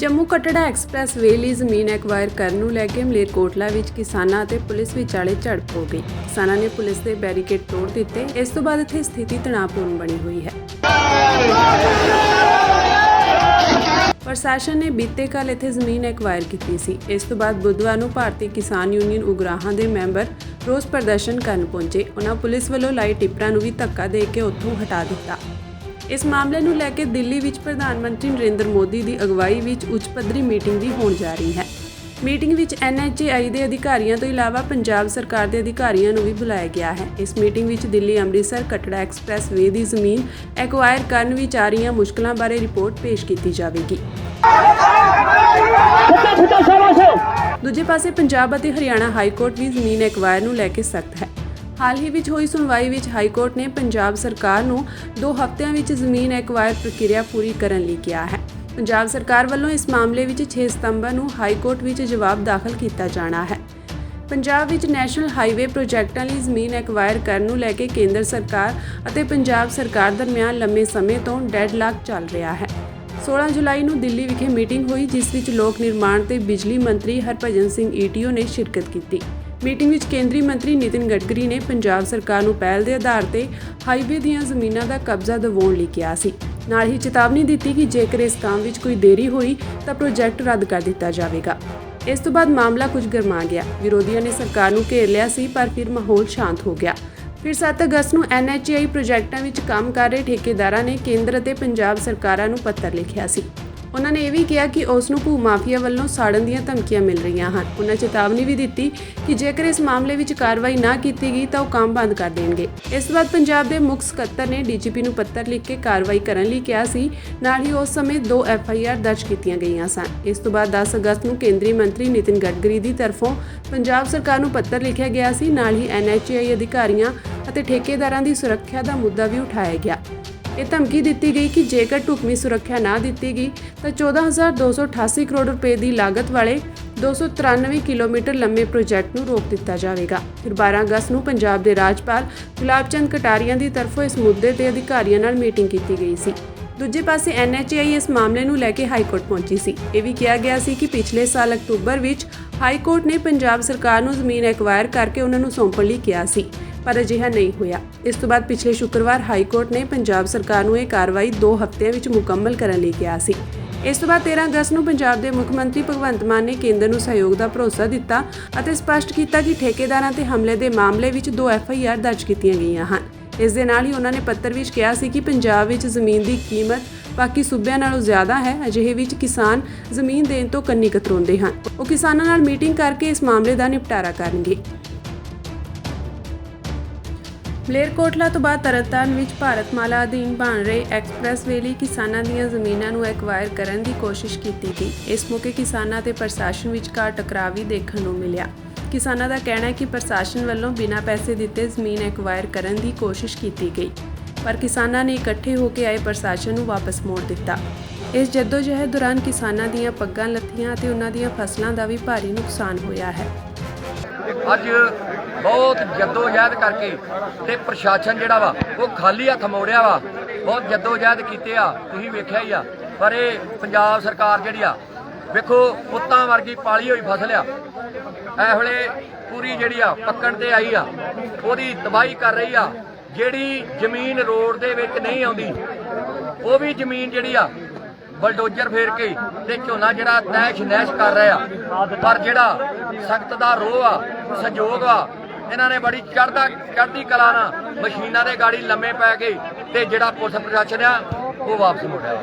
Jammu Katra express ਵੇ ਲਈ ਜ਼ਮੀਨ acquire ਕਰਨ ਨੂੰ ਲੈ ਕੇ ਮਲੇਰਕੋਟਲਾ ਵਿੱਚ ਕਿਸਾਨਾਂ ਅਤੇ ਪੁਲਿਸ ਵਿਚਾਲੇ ਝੜਪ ਹੋ ਗਈ। ਕਿਸਾਨਾਂ ਨੇ ਪੁਲਿਸ ਦੇ ਬੈਰੀਕੇਡ ਤੋੜ ਦਿੱਤੇ। ਇਸ ਤੋਂ ਬਾਅਦ ਇੱਥੇ ਸਥਿਤੀ ਤਣਾਅਪੂਰਨ ਬਣੀ ਹੋਈ ਹੈ। ਪ੍ਰਸ਼ਾਸਨ ਨੇ ਬੀਤੇ ਕੱਲ ਇੱਥੇ ਜ਼ਮੀਨ ਐਕਵਾਇਰ ਕੀਤੀ ਸੀ। ਇਸ ਤੋਂ ਬਾਅਦ ਬੁੱਧਵਾਰ ਨੂੰ ਭਾਰਤੀ ਕਿਸਾਨ ਯੂਨੀਅਨ ਉਗਰਾਹਾਂ ਦੇ ਮੈਂਬਰ ਰੋਸ ਪ੍ਰਦਰਸ਼ਨ ਕਰਨ ਪਹੁੰਚੇ। ਉਹਨਾਂ ਪੁਲਿਸ ਵੱਲੋਂ ਲਾਈ ਟਿੱਪਰਾਂ ਨੂੰ ਵੀ ਧੱਕਾ ਦੇ ਕੇ ਉੱਥੋਂ ਹਟਾ ਦਿੱਤਾ। ਇਸ ਮਾਮਲੇ ਨੂੰ ਲੈ ਕੇ ਦਿੱਲੀ ਵਿੱਚ ਪ੍ਰਧਾਨ ਮੰਤਰੀ ਨਰਿੰਦਰ ਮੋਦੀ ਦੀ ਅਗਵਾਈ ਵਿੱਚ ਉੱਚ ਪੱਧਰੀ ਮੀਟਿੰਗ ਵੀ ਹੋਣ ਜਾ ਰਹੀ ਹੈ। ਮੀਟਿੰਗ ਵਿੱਚ ਐਨਐਚਏਆਈ ਦੇ ਅਧਿਕਾਰੀਆਂ ਤੋਂ ਇਲਾਵਾ ਪੰਜਾਬ ਸਰਕਾਰ ਦੇ ਅਧਿਕਾਰੀਆਂ ਨੂੰ ਵੀ ਬੁਲਾਇਆ ਗਿਆ ਹੈ। ਇਸ ਮੀਟਿੰਗ ਵਿੱਚ ਦਿੱਲੀ ਅੰਮ੍ਰਿਤਸਰ, ਕਟੜਾ ਐਕਸਪ੍ਰੈਸ ਵੇ ਦੀ ਜ਼ਮੀਨ ਐਕਵਾਇਰ ਕਰਨ ਵਿੱਚ ਆ ਰਹੀਆਂ ਮੁਸ਼ਕਲਾਂ ਬਾਰੇ ਰਿਪੋਰਟ ਪੇਸ਼ ਕੀਤੀ ਜਾਵੇਗੀ। ਦੂਜੇ ਪਾਸੇ ਪੰਜਾਬ ਅਤੇ ਹਰਿਆਣਾ ਹਾਈ ਕੋਰਟ ਵੀ ਜ਼ਮੀਨ ਐਕਵਾਇਰ ਨੂੰ ਲੈ ਕੇ ਸਖਤ ਹੈ। ਹਾਲ ਹੀ ਵਿੱਚ ਹੋਈ ਸੁਣਵਾਈ ਵਿੱਚ ਹਾਈ ਕੋਰਟ ਨੇ ਪੰਜਾਬ ਸਰਕਾਰ ਨੂੰ 2 ਹਫ਼ਤਿਆਂ ਵਿੱਚ ਜ਼ਮੀਨ ਐਕਵਾਇਰ ਪ੍ਰਕਿਰਿਆ ਪੂਰੀ ਕਰਨ ਲਈ ਕਿਹਾ ਹੈ। ਪੰਜਾਬ ਸਰਕਾਰ ਵੱਲੋਂ ਇਸ ਮਾਮਲੇ ਵਿੱਚ 6 ਸਤੰਬਰ ਨੂੰ ਹਾਈ ਕੋਰਟ ਵਿੱਚ ਜਵਾਬ ਦਾਖਲ ਕੀਤਾ ਜਾਣਾ ਹੈ। ਪੰਜਾਬ ਵਿੱਚ ਨੈਸ਼ਨਲ ਹਾਈਵੇ ਪ੍ਰੋਜੈਕਟਾਂ ਲਈ ਜ਼ਮੀਨ ਐਕਵਾਇਰ ਕਰਨ ਨੂੰ ਲੈ ਕੇ ਕੇਂਦਰ ਸਰਕਾਰ ਅਤੇ ਪੰਜਾਬ ਸਰਕਾਰ ਦਰਮਿਆਨ ਲੰਮੇ ਸਮੇਂ ਤੋਂ ਡੈਡਲਾਕ ਚੱਲ ਰਿਹਾ ਹੈ। 16 ਜੁਲਾਈ ਨੂੰ ਦਿੱਲੀ ਵਿਖੇ ਮੀਟਿੰਗ ਹੋਈ, ਜਿਸ ਵਿੱਚ ਲੋਕ ਨਿਰਮਾਣ ਤੇ ਬਿਜਲੀ ਮੰਤਰੀ ਹਰਭਜਨ ਸਿੰਘ ਈਟੀਓ ਨੇ ਸ਼ਿਰਕਤ ਕੀਤੀ। ਮੀਟਿੰਗ ਵਿੱਚ ਕੇਂਦਰੀ ਮੰਤਰੀ ਨਿਤਿਨ ਗਡਕਰੀ ਨੇ ਪੰਜਾਬ ਸਰਕਾਰ ਨੂੰ ਪਹਿਲ ਦੇ ਆਧਾਰ ਤੇ ਹਾਈਵੇ ਦੀਆਂ ਜ਼ਮੀਨਾਂ ਦਾ ਕਬਜ਼ਾ ਦਿਵਾਉਣ ਲਈ ਕਿਹਾ ਸੀ। ਨਾਲ ਹੀ ਚੇਤਾਵਨੀ ਦਿੱਤੀ ਕਿ ਜੇਕਰ ਇਸ ਕੰਮ ਵਿੱਚ ਕੋਈ ਦੇਰੀ ਹੋਈ, ਤਾਂ ਪ੍ਰੋਜੈਕਟ ਰੱਦ ਕਰ ਦਿੱਤਾ ਜਾਵੇਗਾ। ਇਸ ਤੋਂ ਬਾਅਦ ਮਾਮਲਾ ਕੁਝ ਗਰਮਾ ਗਿਆ। ਵਿਰੋਧੀਆਂ ਨੇ ਸਰਕਾਰ ਨੂੰ ਘੇਰ ਲਿਆ ਸੀ, ਪਰ ਫਿਰ ਮਾਹੌਲ ਸ਼ਾਂਤ ਹੋ ਗਿਆ। ਫਿਰ 7 ਅਗਸਤ ਨੂੰ ਐਨਐਚਆਈ ਪ੍ਰੋਜੈਕਟਾਂ ਵਿੱਚ ਕੰਮ ਕਰ ਰਹੇ ਠੇਕੇਦਾਰਾਂ ਨੇ ਕੇਂਦਰ ਅਤੇ ਪੰਜਾਬ ਸਰਕਾਰਾਂ ਨੂੰ ਪੱਤਰ ਲਿਖਿਆ ਸੀ। ਉਹਨਾਂ ਨੇ ਇਹ ਵੀ ਕਿਹਾ ਕਿ ਉਸ ਨੂੰ ਭੂ ਮਾਫੀਆ ਵੱਲੋਂ ਸਾੜਨ ਦੀਆਂ ਧਮਕੀਆਂ ਮਿਲ ਰਹੀਆਂ ਹਨ। ਉਹਨਾਂ ਚੇਤਾਵਨੀ ਵੀ ਦਿੱਤੀ ਕਿ ਜੇਕਰ ਇਸ ਮਾਮਲੇ ਵਿੱਚ ਕਾਰਵਾਈ ਨਾ ਕੀਤੀ ਗਈ ਤਾਂ ਉਹ ਕੰਮ ਬੰਦ ਕਰ ਦੇਣਗੇ। ਇਸ ਬਾਅਦ ਪੰਜਾਬ ਦੇ ਮੁੱਖ ਸਕੱਤਰ ਨੇ ਡੀਜੀਪੀ ਨੂੰ ਪੱਤਰ ਲਿਖ ਕੇ ਕਾਰਵਾਈ ਕਰਨ ਲਈ ਕਿਹਾ ਸੀ। ਨਾਲ ਹੀ ਉਸ ਸਮੇਂ ਦੋ ਆਰ ਦਰਜ ਕੀਤੀਆਂ ਗਈਆਂ ਸਨ। ਇਸ ਤੋਂ ਬਾਅਦ 10 ਅਗਸਤ ਨੂੰ ਕੇਂਦਰੀ ਮੰਤਰੀ ਨਿਤਿਨ ਗਡਕਰੀ ਦੀ ਤਰਫੋਂ ਪੰਜਾਬ ਸਰਕਾਰ ਨੂੰ ਪੱਤਰ ਲਿਖਿਆ ਗਿਆ ਸੀ। ਨਾਲ ਹੀ ਐਨਐਚਆਈ ਅਧਿਕਾਰੀਆਂ ਅਤੇ ਠੇਕੇਦਾਰਾਂ ਦੀ ਸੁਰੱਖਿਆ ਦਾ ਮੁੱਦਾ ਵੀ ਉਠਾਇਆ ਗਿਆ। ਇਹ ਧਮਕੀ ਦਿੱਤੀ ਗਈ ਕਿ ਜੇਕਰ ਢੁਕਵੀਂ ਸੁਰੱਖਿਆ ਨਾ ਦਿੱਤੀ ਗਈ, ਤਾਂ 14288 ਕਰੋੜ ਰੁਪਏ ਦੀ ਲਾਗਤ ਵਾਲੇ 293 ਕਿਲੋਮੀਟਰ ਲੰਮੇ ਪ੍ਰੋਜੈਕਟ ਨੂੰ ਰੋਕ ਦਿੱਤਾ ਜਾਵੇਗਾ। ਫਿਰ 12 ਅਗਸਤ ਨੂੰ ਪੰਜਾਬ ਦੇ ਰਾਜਪਾਲ ਗੁਲਾਬ ਚੰਦ ਕਟਾਰੀਆ ਦੀ ਤਰਫੋਂ ਇਸ ਮੁੱਦੇ ਤੇ ਅਧਿਕਾਰੀਆਂ ਨਾਲ ਮੀਟਿੰਗ ਕੀਤੀ ਗਈ ਸੀ। ਦੂਜੇ ਪਾਸੇ ਐਨਐਚਆਈ ਇਸ ਮਾਮਲੇ ਨੂੰ ਲੈ ਕੇ ਹਾਈ ਕੋਰਟ ਪਹੁੰਚੀ ਸੀ। ਇਹ ਵੀ ਕਿਹਾ ਗਿਆ ਸੀ ਕਿ ਪਿਛਲੇ ਸਾਲ ਅਕਤੂਬਰ ਵਿੱਚ ਹਾਈ ਕੋਰਟ ਨੇ ਪੰਜਾਬ ਸਰਕਾਰ ਨੂੰ ਜ਼ਮੀਨ ਐਕਵਾਇਰ ਕਰਕੇ ਉਹਨਾਂ ਨੂੰ ਸੌਂਪਣ ਲਈ ਕਿਹਾ ਸੀ, ਪਰ ਅਜਿਹਾ ਨਹੀਂ ਹੋਇਆ। ਇਸ ਤੋਂ ਬਾਅਦ ਪਿਛਲੇ ਸ਼ੁੱਕਰਵਾਰ ਹਾਈ ਕੋਰਟ ਨੇ ਪੰਜਾਬ ਸਰਕਾਰ ਨੂੰ ਇਹ ਕਾਰਵਾਈ 2 ਹਫ਼ਤਿਆਂ ਵਿੱਚ ਮੁਕੰਮਲ ਕਰਨ ਲਈ ਕਿਹਾ ਸੀ। ਇਸ ਤੋਂ ਬਾਅਦ 13 ਅਗਸਤ ਨੂੰ ਪੰਜਾਬ ਦੇ ਮੁੱਖ ਮੰਤਰੀ ਭਗਵੰਤ ਮਾਨ ਨੇ ਕੇਂਦਰ ਨੂੰ ਸਹਿਯੋਗ ਦਾ ਭਰੋਸਾ ਦਿੱਤਾ ਅਤੇ ਸਪਸ਼ਟ ਕੀਤਾ ਕਿ ਠੇਕੇਦਾਰਾਂ ਤੇ ਹਮਲੇ ਦੇ ਮਾਮਲੇ ਵਿੱਚ ਦੋ ਐਫਆਈਆਰ ਦਰਜ ਕੀਤੀਆਂ ਗਈਆਂ ਹਨ। ਇਸ ਦੇ ਨਾਲ ਹੀ ਉਹਨਾਂ ਨੇ ਪੱਤਰ ਵਿੱਚ ਕਿਹਾ ਸੀ ਕਿ ਪੰਜਾਬ ਵਿੱਚ ਜ਼ਮੀਨ ਦੀ ਕੀਮਤ ਬਾਕੀ ਸੂਬਿਆਂ ਨਾਲੋਂ ਜ਼ਿਆਦਾ ਹੈ, ਅਜਿਹੇ ਵਿੱਚ ਕਿਸਾਨ ਜ਼ਮੀਨ ਦੇਣ ਤੋਂ ਕੰਨੀ ਕਤਰਾਉਂਦੇ ਹਨ। ਉਹ ਕਿਸਾਨਾਂ ਨਾਲ ਮੀਟਿੰਗ ਕਰਕੇ ਇਸ ਮਾਮਲੇ ਦਾ ਨਿਪਟਾਰਾ ਕਰਨਗੇ। ਮਲੇਰਕੋਟਲਾ ਤੋਂ ਬਾਅਦ ਤਰਨਤਾਰਨ ਵਿੱਚ ਭਾਰਤਮਾਲਾ ਅਧੀਨ ਬਣ ਰਹੇ ਐਕਸਪ੍ਰੈਸਵੇ ਲਈ ਕਿਸਾਨਾਂ ਦੀਆਂ ਜ਼ਮੀਨਾਂ ਨੂੰ ਐਕਵਾਇਰ ਕਰਨ ਦੀ ਕੋਸ਼ਿਸ਼ ਕੀਤੀ ਗਈ। ਇਸ ਮੌਕੇ ਕਿਸਾਨਾਂ ਤੇ ਪ੍ਰਸ਼ਾਸਨ ਵਿਚਕਾਰ ਟਕਰਾਅ ਵੀ ਦੇਖਣ ਨੂੰ ਮਿਲਿਆ। ਕਿਸਾਨਾਂ ਦਾ ਕਹਿਣਾ ਹੈ ਕਿ ਪ੍ਰਸ਼ਾਸਨ ਵੱਲੋਂ ਬਿਨਾਂ ਪੈਸੇ ਦਿੱਤੇ ਜ਼ਮੀਨ ਐਕਵਾਇਰ ਕਰਨ ਦੀ ਕੋਸ਼ਿਸ਼ ਕੀਤੀ ਗਈ। ਪਰ ਕਿਸਾਨਾਂ ਨੇ ਇਕੱਠੇ ਹੋ ਕੇ ਆਏ ਪ੍ਰਸ਼ਾਸਨ ਨੂੰ ਵਾਪਸ ਮੋੜ ਦਿੱਤਾ। ਇਸ ਜਦੋਜਹਿਦ ਦੌਰਾਨ ਕਿਸਾਨਾਂ ਦੀਆਂ ਪੱਗਾਂ ਲੱਥੀਆਂ ਅਤੇ ਉਹਨਾਂ ਦੀਆਂ ਫਸਲਾਂ ਦਾ ਵੀ ਭਾਰੀ ਨੁਕਸਾਨ ਹੋਇਆ ਹੈ। ਅੱਜ ਬਹੁਤ ਜਦੋਜਹਿਦ ਕਰਕੇ ਤੇ ਪ੍ਰਸ਼ਾਸਨ ਜਿਹੜਾ ਵਾ, ਉਹ ਖਾਲੀ ਹੱਥ ਮੋੜਿਆ ਵਾ। ਬਹੁਤ ਜਦੋਜਹਿਦ ਕੀਤੇ ਆ, ਤੁਸੀਂ ਵੇਖਿਆ ਹੀ ਆ। ਪਰ ਇਹ ਪੰਜਾਬ ਸਰਕਾਰ ਜਿਹੜੀ ਆ ਵੇਖੋ, ਪੁੱਤਾਂ ਵਰਗੀ ਪਾਲੀ ਹੋਈ ਫਸਲ ਆ। ਐ ਵੇਲੇ ਪੂਰੀ ਜਿਹੜੀ ਆ, ਪੱਕਣ ਤੇ ਆਈ ਆ। ਉਹਦੀ ਤਬਾਹੀ ਕਰ ਰਹੀ ਆ। ਜਿਹੜੀ ਜ਼ਮੀਨ ਰੋਡ ਦੇ ਵਿੱਚ ਨਹੀਂ ਆਉਂਦੀ, ਉਹ ਵੀ ਜ਼ਮੀਨ ਜਿਹੜੀ ਆ, ਬਲਡੋਜ਼ਰ ਫੇਰ ਕੇ ਤੇ ਝੋਨਾ ਜਿਹੜਾ ਤੈਸ਼ ਨੈਸ਼ ਕਰ ਰਿਹਾ ਪਰ ਜਿਹੜਾ ਸਖਤ ਦਾ ਰੋਹ ਆ ਸਹਿਯੋਗ ਆ, ਇਹਨਾਂ ਨੇ ਬੜੀ ਚੜਦਾ ਚੜਦੀ ਕਲਾ ਨਾਲ ਮਸ਼ੀਨਾਂ ਦੇ ਗਾੜੀ ਲੰਮੇ ਪੈ ਗਏ ਤੇ ਜਿਹੜਾ ਪੁਲਿਸ ਪ੍ਰਸ਼ਾਸਨ ਆ, ਉਹ ਵਾਪਸ ਮੁੜਿਆ